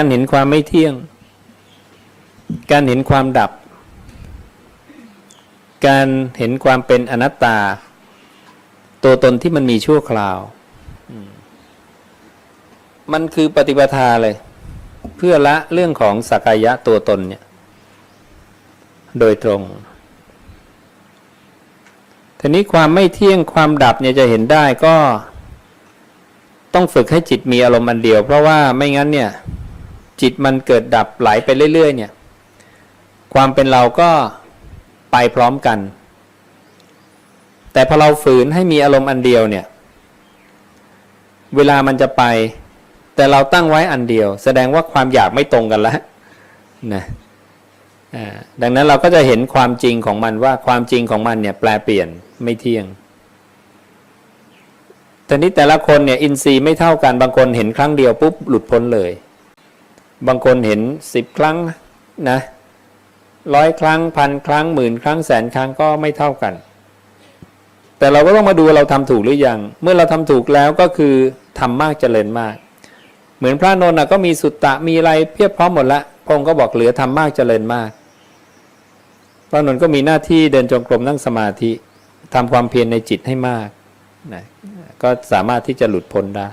การเห็นความไม่เที่ยง การเห็นความดับ การเห็นความเป็นอนัตตา ตัวตนที่มันมีชั่วคราว มันคือปฏิปทาเลย เพื่อละเรื่องของสักกายะตัวตนเนี่ย โดยตรงทีนี้ความไม่เที่ยงความดับเนี่ยจะเห็นได้ก็ต้องฝึกให้จิตมีอารมณ์อันเดียว เพราะว่าไม่งั้นเนี่ย จิตมันเกิดดับไหลไปเรื่อย ๆ เนี่ย ความเป็นเราก็ไปพร้อมกัน แต่พอเราฝืนให้มีอารมณ์อันเดียวเนี่ย เวลามันจะไป แต่เราตั้งไว้อันเดียว แสดงว่าความอยากไม่ตรงกันแล้วนะดังนั้นเราก็จะเห็นความจริงของมันว่าความจริงของมันเนี่ยแปลเปลี่ยนไม่เที่ยงแต่นี้แต่ละคนเนี่ยอินทรีย์ไม่เท่ากันบางคนเห็นครั้งเดียวปุ๊บหลุดพ้นเลย บางคนเห็นสิบครั้งนะร้อยครั้งพันครั้งหมื่นครั้งแสนครั้งก็ไม่เท่ากัน แต่เราก็ต้องมาดูเราทำถูกหรือยัง เมื่อเราทำถูกแล้วก็คือทำมากเจริญมาก เหมือนพระนนท์ก็มีสุตตะมีอะไรเพียบพร้อมหมดละพงค์ก็บอกเหลือทำมากเจริญมาก พระนนท์ก็มีหน้าที่เดินจงกรมนั่งสมาธิทำความเพียรในจิตให้มากนะก็สามารถที่จะหลุดพ้นได้